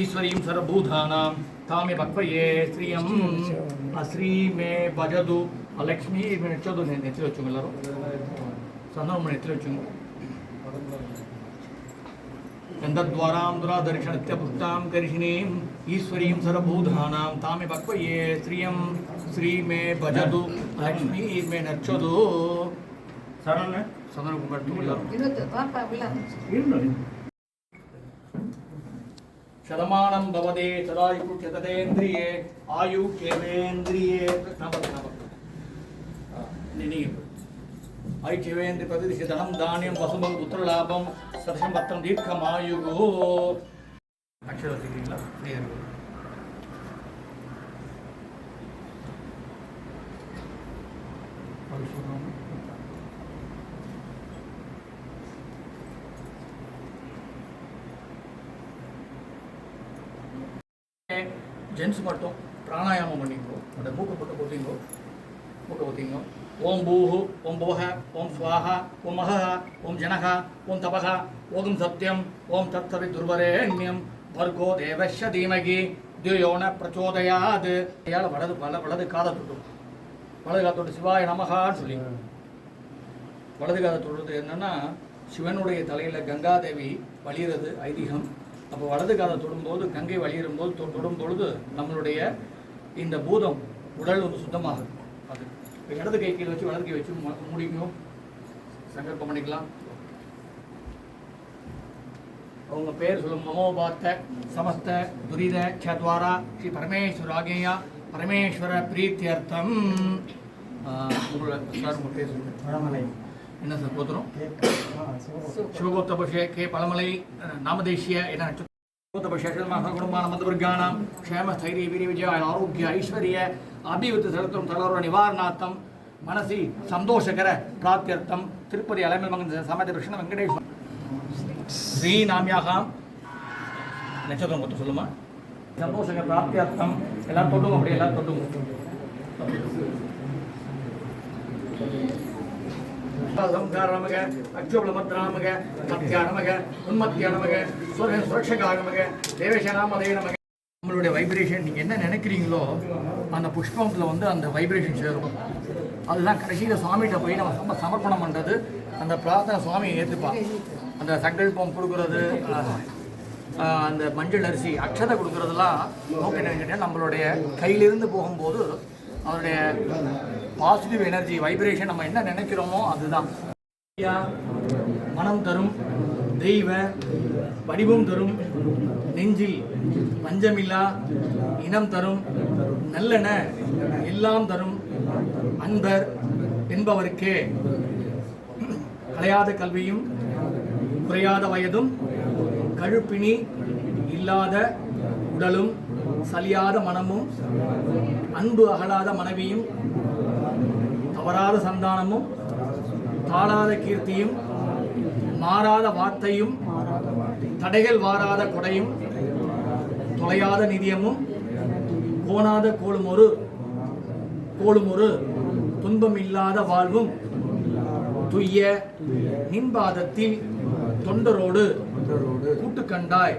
ईश्वरीं सर्वभूतानां तामे भक्वये श्रियम् శ్రీమే భజదు లక్ష్మి మీరు ఎత్తుదు నేను ఎత్తి వచ్చు వెళ్ళరు సందర్భం ఎత్తి వచ్చు గంధద్వారాం దురాదర్శనత్యపుష్టాం కరిషిణీం ఈశ్వరీం సర్వభూతానాం తామి పక్వయే శ్రియం శ్రీమే భజదు లక్ష్మీ మే నచ్చదు సరణ సందర్భం పడుతూ వెళ్ళరు வாப்பா உள்ள शतमानं भवते सदायुष्यततेन्द्रिये आयुष्येवेन्द्रिये आयुष्यवेन्द्रिय प्रतिदिशि धनं धान्यं वसुमं पुत्रलाभं सदशं पत्रं दीर्घमायुः अक्षर வச்சுக்கிறீங்களா ஜென்ஸ் மட்டும் பிராணாயாமம் பண்ணிக்கோ. அந்த மூக்கை போட்டு போட்டிங்கோ மூக்கை போட்டிங்கோ ஓம் பூஹு ஓம் புவஹ ஓம் ஸ்வாஹா ஓம் மகஹ ஓம் ஜனஹ ஓம் தபஹ ஓம் சத்யம் ஓம் தத்தவி துர்வரேண்யம். வர்கோ தேவஸ்ய தீமகி தியோன பிரச்சோதயாது. கையால் வலது வல வலது காதை தொட்டும் வலது காதை தொட்டு சிவாய நமகான்னு சொல்லி. வலது காதை தொடுறது என்னன்னா சிவனுடைய தலையில் கங்காதேவி வழியிறது ஐதீகம். அப்போ வலது காதை தொடும்போது கங்கை வழியிடும் போது தொ- தொடும் பொழுது நம்மளுடைய இந்த பூதம் உடல் வந்து இருக்கும் அது இப்போ இடது கை கீழே வச்சு வலது கை வச்சு மு- சங்கல்பம் பண்ணிக்கலாம். அவங்க பேர் சொல்லும் மமோபாத்த சமஸ்த துரித சத்வாரா ஸ்ரீ பரமேஸ்வராகேயா பரமேஸ்வர பிரீத்தியர்த்தம். ஆஹ், உங்களோட சார் உங்கள் பேர் சொல்லுங்கள் வடமலை. என்ன சார் கோத்திரம்? சிவகோத்தபஷே கே. பழமலை நாமதேசிய என்ன குடும்பான மந்தவர்கானாம் க்ஷேம ஸ்தைரிய வீரவிஜய ஆரோக்கிய ஐஸ்வர்ய அபிவிருத்தி செலுத்தும் தளர்வு நிவாரணார்த்தம் மனசி சந்தோஷகர பிராப்தியர்த்தம் திருப்பதி அலைமல் மகன் சமத கிருஷ்ண வெங்கடேஸ்வரன் ஸ்ரீநாமியாகாம் நட்சத்திரம் கொடுத்து சொல்லுமா? சந்தோஷகர பிராப்தியர்த்தம். எல்லாம் தொட்டுங்க அப்படி எல்லாம் தொட்டுங்க ಸಂಸಾರ ನಮಗ ಅಕ್ಷೋಬಳ ಮತ್ರ ನಮಗ ಸತ್ಯ ನಮಗ ಉನ್ಮತ್ಯ ನಮಗ ಸೂರ್ಯ ಸುರಕ್ಷಕ ನಮಗ தேவேஷ நாமதே நமக நம்மளுடைய வைப்ரேஷன் நீங்கள் என்ன நினைக்கிறீங்களோ அந்த புஷ்பத்தில் வந்து அந்த வைப்ரேஷன் சேரும் அதுதான் கடைசியில் சுவாமிகிட்ட போய் நம்ம சம சமர்ப்பணம் பண்ணுறது அந்த பிரார்த்தனை சுவாமியை ஏற்றுப்பா அந்த சங்கல்பம் கொடுக்குறது ஆஹ், அந்த மஞ்சள் அரிசி அக்ஷதை கொடுக்குறதெல்லாம் நோக்கம் என்னன்னு கேட்டால் நம்மளுடைய கையிலிருந்து போகும்போது அதனுடைய பாசிட்டிவ் எனர்ஜி வைப்ரேஷன் நம்ம என்ன நினைக்கிறோமோ அதுதான். மனம் தரும் தெய்வ வடிவம் தரும் நெஞ்சில் பஞ்சமில்லா இனம் தரும் நல்லன எல்லாம் தரும் அன்பர் என்பவருக்கே. கலையாத கல்வியும் குறையாத வயதும் கழுப்பினி இல்லாத உடலும் சலியாத மனமும் அன்பு அகலாத மனைவியும் அபராத சந்தானமும் தாழாத கீர்த்தியும் மாறாத வார்த்தையும் தடைகள் வாராத கொடையும் தொலையாத நிதியமும் கோணாத கோளுமொரு கோளுமொரு துன்பம் இல்லாத வாழ்வும் துய்ய நின்பாதத்தில் தொண்டரோடு கூட்டு கண்டாய்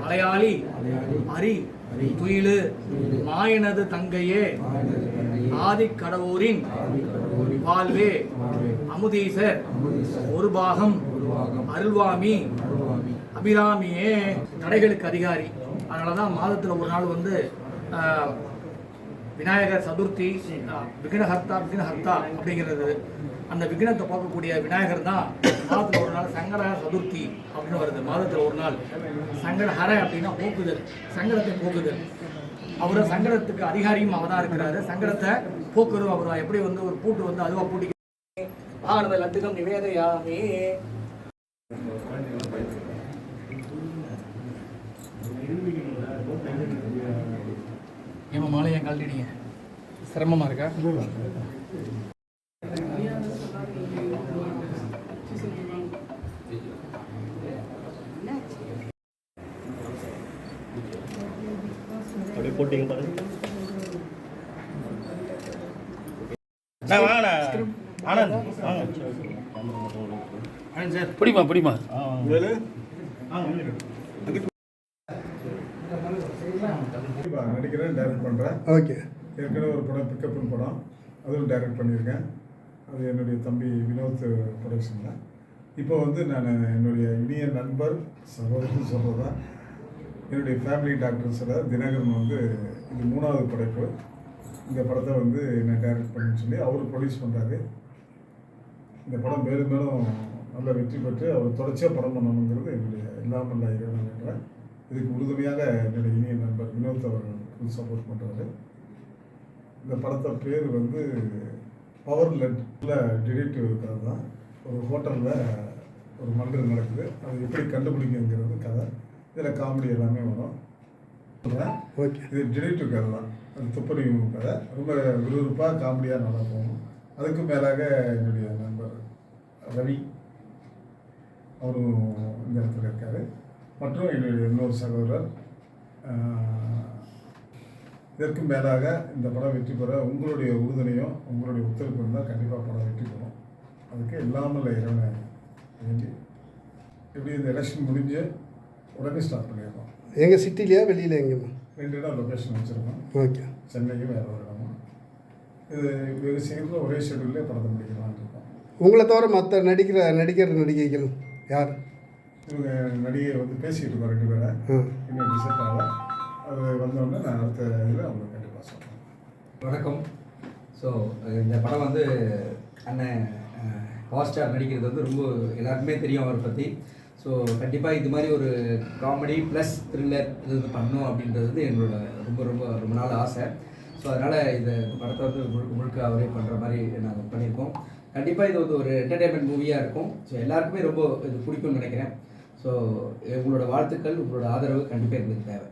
மலையாளி அரி துயிலு மாயனது தங்கையே ஆதிக்கடவுரின் வாழ்வே. அமுதீசர் ஒரு பாகம் அருள்வாமி அபிராமியே. நடைகளுக்கு அதிகாரி. அதனால தான் மாதத்தில் ஒரு நாள் வந்து விநாயகர் சதுர்த்தி விக்னஹர்த்தா விக்னஹர்த்தா அப்படிங்கிறது. அந்த விக்னத்தை பார்க்கக்கூடிய விநாயகர் தான் மாதத்தில் ஒரு நாள் சங்கட சதுர்த்தி அப்படின்னு வருது. மாதத்தில் ஒரு நாள் சங்கடஹர அப்படின்னா போக்குதல் சங்கடத்தை போக்குதல். அவரை சங்கடத்துக்கு அதிகாரியும் அவர் தான் இருக்கிறாரு. சங்கடத்தை போக்குறதும் அவர் எப்படி வந்து ஒரு பூட்டு வந்து அதுவா பூட்டி ஆனது லட்டுகம் நிவேதையாமே. ஏமா மாலையை கழட்டிடுங்க சிரமமா இருக்கா? பிடிமா பிடிமா. படங்களையும் டைரக்ட் பண்ணுறேன் ஓகே. ஏற்கனவே ஒரு படம் பிக்கப்னு படம். அதுவும் டைரக்ட் பண்ணியிருக்கேன். அது என்னுடைய தம்பி வினோத் ப்ரொடக்ஷனில் இப்போ வந்து நான் என்னுடைய இனிய நண்பர் சகோதரன் சொல்கிறதா என்னுடைய ஃபேமிலி டாக்டர்ஸில் தினகரன் வந்து இது மூணாவது படைப்பு. இந்த படத்தை வந்து நான் டைரக்ட் பண்ணி சொல்லி அவர் ப்ரொடியூஸ் பண்ணுறாரு இந்த படம் மேலும் மேலும் நல்ல வெற்றி பெற்று அவர் தொடர்ச்சியாக படம் பண்ணணுங்கிறது என்னுடைய இல்லாமல் இறைவன் என்ற இதுக்கு உறுதுணையாக என்னுடைய இனிய நண்பர் வினோத் அவர்கள் சப்போர்ட் பண்ணுறாரு இந்த படத்தை பேர் வந்து பவர் லெட்டில் டிடெக்டிவ் கதை தான். ஒரு ஹோட்டலில் ஒரு மர்டர் நடக்குது. அது எப்படி கண்டுபிடிக்குங்கிறது கதை. இதில் காமெடி எல்லாமே வரும். ஓகே இது டிடெக்டிவ் கதை தான். அந்த துப்பறிவு கதை. ரொம்ப விறுவிறுப்பாக காமெடியாக நல்லா போகணும் அதுக்கு மேலாக என்னுடைய நண்பர் ரவி அவரும் இந்த இடத்துல இருக்கார். மற்றும் என்னுடைய இன்னொரு சகோதரர் இதற்கு மேலாக இந்த படம் வெற்றி பெற உங்களுடைய உறுதுணையும் உங்களுடைய ஒத்துழைப்பு இருந்தால் கண்டிப்பாக படம் வெற்றி பெறும். அதுக்கு இல்லாமல் இறைவனை வேண்டி எப்படி இந்த எலெக்ஷன் முடிஞ்சு உடனே ஸ்டார்ட் பண்ணிடுறோம் எங்கள் சிட்டிலேயா வெளியில் எங்கேம்மா? ரெண்டு இடம் லொக்கேஷன் வச்சுருக்கோம். ஓகே சென்னையும் வேறு ஒரு இடமும். இது வெகு சீக்கிரத்தில் ஒரே ஷெடியூல்லே படத்தை முடிக்கலாம்னு இருக்கோம். உங்களை தவிர மற்ற நடிக்கிற நடிகர் நடிகைகள் யார்? இவங்க நடிகை வந்து பேசிக்கிட்டு இருக்கோம் ரெண்டு பேரை. இன்னும் டிசைட் ஆகல அது வந்தோடனே நான் அடுத்த இதில் அவங்களுக்கு கண்டிப்பாக சொல்கிறேன் வணக்கம். ஸோ இந்த படம் வந்து அண்ணன் பவர் ஸ்டார் நடிக்கிறது வந்து ரொம்ப எல்லாருக்குமே தெரியும் அவரை பற்றி ஸோ கண்டிப்பாக இது மாதிரி ஒரு காமெடி ப்ளஸ் த்ரில்லர் இது வந்து பண்ணணும் அப்படின்றது வந்து எங்களோட ரொம்ப ரொம்ப ரொம்ப நாள் ஆசை. ஸோ அதனால் இந்த படத்தை வந்து முழுக்க முழுக்க அவரே பண்ணுற மாதிரி நாங்கள் பண்ணியிருக்கோம். கண்டிப்பாக இது வந்து ஒரு என்டர்டைன்மெண்ட் மூவியாக இருக்கும். ஸோ எல்லாருக்குமே ரொம்ப இது பிடிக்கும்னு நினைக்கிறேன். ஸோ உங்களோட வாழ்த்துக்கள் உங்களோட ஆதரவு கண்டிப்பாக எங்களுக்கு தேவை.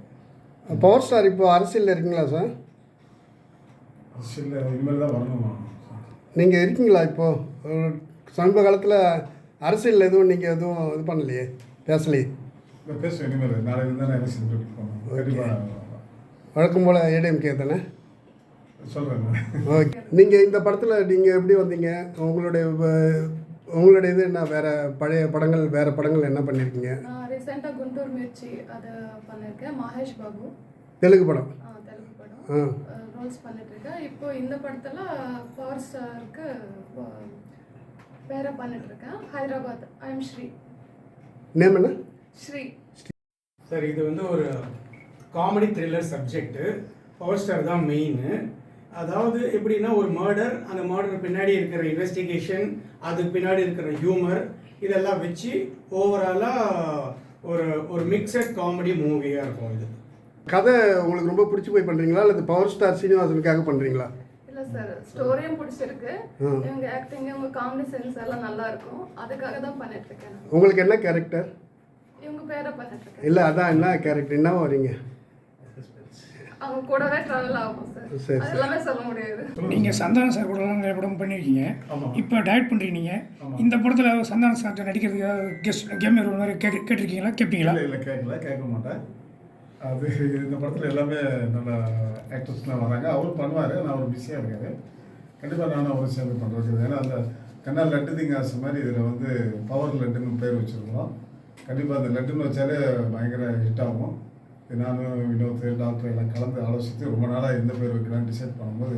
பவர் ஸ்டார் இப்போ அரசியலில் இருக்கீங்களா சார் அரசியலில் இனிமேல் தான் வரணும்? நீங்கள் இருக்கீங்களா இப்போது சமீப காலத்தில் அரசியல் எதுவும் நீங்கள் எதுவும் இது பண்ணலையே? பேசலையே? பேசுவேன் இனிமேல். நாளைக்கு தான் எலெக்ஷன் வழக்கம் போல் ஏடிஎம்கே தானே? சொல்கிறேன் ஓகே. நீங்கள் இந்த படத்தில் நீங்கள் எப்படி வந்தீங்க? உங்களுடைய உங்களுடைய இது என்ன? வேறு பழைய படங்கள் வேறு படங்கள் என்ன பண்ணியிருக்கீங்க ரீசெண்டாக குண்டூர் மிர்ச்சி அதை பண்ணியிருக்கேன் மகேஷ் பாபு. தெலுங்கு படம்? ஆ, தெலுங்கு படம். ரோல்ஸ் பண்ணிட்டுருக்கேன் இப்போ இந்த படத்தில் பவர் ஸ்டாருக்கு வேற பண்ணிட்டுருக்கேன் Hyderabad. I am Sri. Name என்ன? ஸ்ரீ. சார் இது வந்து ஒரு comedy thriller subject power star தான் மெயின் அதாவது எப்படின்னா ஒரு மர்டர் அந்த மர்டர் பின்னாடி இருக்கிற இன்வெஸ்டிகேஷன் அதுக்கு பின்னாடி இருக்கிற ஹியூமர் இதெல்லாம் வச்சு ஓவராலாக ஒரு ஒரு மிக்சட் காமெடி மூவியாக இருக்கும் இது. கதை உங்களுக்கு ரொம்ப பிடிச்சி போய் பண்ணுறீங்களா அல்லது பவர் ஸ்டார் சீனிவாசனுக்காக பண்ணுறீங்களா சார். ஸ்டோரியும் பிடிச்சிருக்கு. இவங்க ஆக்டிங் இவங்க காமெடி சென்ஸ் எல்லாம் நல்லா இருக்கும். அதுக்காக தான் பண்ணிட்டுருக்கேன். உங்களுக்கு என்ன கேரக்டர் இவங்க பேரை பண்ணிட்டுருக்கேன். இல்லை அதான் என்ன கேரக்டர் என்ன வரீங்க அவங்க கூடவே ட்ராவல் ஆகும் சார். சரி, அது எல்லாமே சொல்ல முடியாது. நீங்கள் சந்தானம் சார் கூடலாம் நிறைய படம் பண்ணியிருக்கீங்க. இப்போ டைரக்ட் பண்ணுறீங்க. இந்த படத்தில் சந்தானம் சார் நடிக்கிறதுக்கு கெஸ்ட் கேம் ரோல் மாதிரி கேட்டு கேட்டிருக்கீங்களா? கேட்பீங்களா இல்லை இல்லை கேட்கல கேட்க மாட்டேன். அது இந்த படத்தில் எல்லாமே நல்ல ஆக்டர்ஸ்லாம் வராங்க. அவரும் பண்ணுவார். நான் ஒரு பிஸியாக இருக்காரு. கண்டிப்பாக நானும் அவரும் சேர்ந்து பண்ணுறது ஏன்னா அந்த கண்ணா லட்டு திங்காஸ் மாதிரி இதில் வந்து பவர் லட்டுன்னு பேர் வச்சுருக்கோம். கண்டிப்பாக அந்த லட்டுன்னு வச்சாலே பயங்கர ஹிட் ஆகும். நானும் வினோத் டாக்டர் எல்லாம் கலந்து ஆலோசித்து ரொம்ப நாளாக எந்த பேர் வைக்கலாம்னு டிசைட் பண்ணும்போது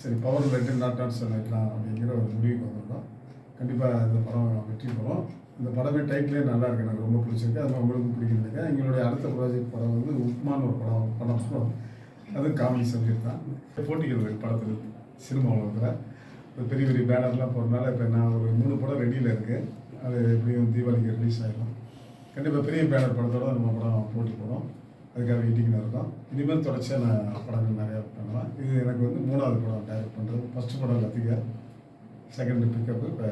சரி பவர் லட்டு நாட் நாட் வைக்கலாம் அப்படிங்கிற ஒரு முடிவுக்கு வந்திருக்கோம். கண்டிப்பாக இந்த படம் வெற்றி பெறும். இந்த படமே டைட்டிலே நல்லா இருக்கு எனக்கு ரொம்ப பிடிச்சிருக்கு. அது உங்களுக்கும் பிடிக்கும் எங்களுடைய அடுத்த ப்ராஜெக்ட் படம் வந்து உப்மான்னு ஒரு படம் படம் சொல்லுவோம் அதுவும் காமெடி சப்ஜெக்ட் தான். போட்டிகள் இருக்கு படத்தில் சினிமா உலகத்தில். ஒரு பெரிய பெரிய பேனர்லாம் போகிறதுனால இப்போ நான் ஒரு மூணு படம் ரெடியில் இருக்குது அது எப்படியும் தீபாவளிக்கு ரிலீஸ் ஆகிடும் கண்டிப்பாக பெரிய பேனர் படத்தோட நம்ம படம் போட்டி போடும் அதுக்காக வெயிட்டிங்கில் இருக்கோம். இனிமேல் தொடர்ச்சியாக நான் படங்கள் நிறையா பண்ணலாம். இது எனக்கு வந்து மூணாவது படம் டைரக்ட் பண்ணுறது ஃபஸ்ட்டு படம் லத்திகா செகண்ட் பிக்கப்பு இப்போ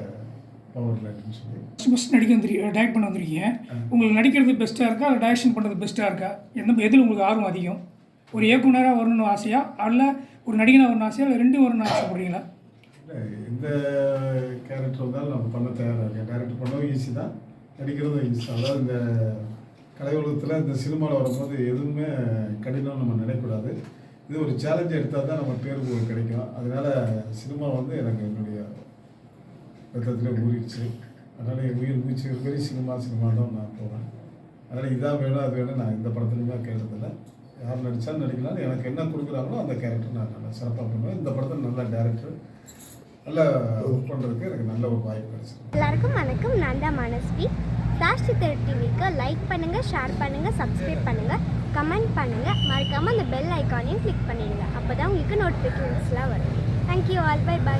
பவர் லைட்னு சொல்லி. ஃபஸ்ட் ஃபஸ்ட் நடிக்க வந்துருக்கீங்க டைரக்ட் பண்ண வந்திருக்கீங்க. உங்களுக்கு நடிக்கிறது பெஸ்ட்டாக இருக்கா? இல்லை டைரக்ஷன் பண்ணுறது பெஸ்ட்டாக இருக்கா? எந்த எதில் உங்களுக்கு ஆர்வம் அதிகம்? ஒரு இயக்குனராக வரணும்னு ஆசையா? அல்ல ஒரு நடிகனாக வரணும் ஆசையா? இல்லை ரெண்டும் வரணும்னு ஆசைப்படுறீங்களா? இல்லை எந்த கேரக்டர் வந்தாலும் நம்ம பண்ண தயாராக இருக்கேன் டேரக்டர் பண்ணவும் ஈஸி தான். நடிக்கிறதும் ஈஸி தான். அதாவது இந்த கலை உலகத்தில் இந்த சினிமாவில் வரும்போது எதுவுமே கடினம் நம்ம நினைக்கக்கூடாது. இது ஒரு சேலஞ்ச் எடுத்தால் தான் நம்ம தேர்வு கிடைக்கும். அதனால சினிமா வந்து எனக்கு என்னுடைய ரத்தத்தில் ஊறிடுச்சு. அதனால் என் உயிர் மூச்சு இருக்கிற சினிமா சினிமா தான் நான் போவேன். அதனால் இதான் வேணும் அது வேணும் நான் இந்த படத்துலையுமே கேட்டதில்லை. யார் நடித்தாலும் நடிக்கலாம் எனக்கு என்ன கொடுக்குறாங்களோ அந்த கேரக்டர் நான் நல்லா சிறப்பாக பண்ணுவேன். இந்த படத்தில் நல்ல டேரக்டர் நல்லா ஒர்க் பண்ணுறதுக்கு எனக்கு நல்ல ஒரு வாய்ப்பு கிடைச்சிருக்கு. எல்லாருக்கும் வணக்கம். நான் தான் மனஸ்வி. ஸ்டார் சித்தர் டிவிக்கு லைக் பண்ணுங்கள் ஷேர் பண்ணுங்கள் சப்ஸ்கிரைப் பண்ணுங்கள் கமெண்ட் பண்ணுங்கள் மறக்காமல் அந்த பெல் ஐக்கானையும் கிளிக் பண்ணிடுங்க. அப்போ தான் உங்களுக்கு நோட்டிஃபிகேஷன்ஸ்லாம் வரும். Thank you all by by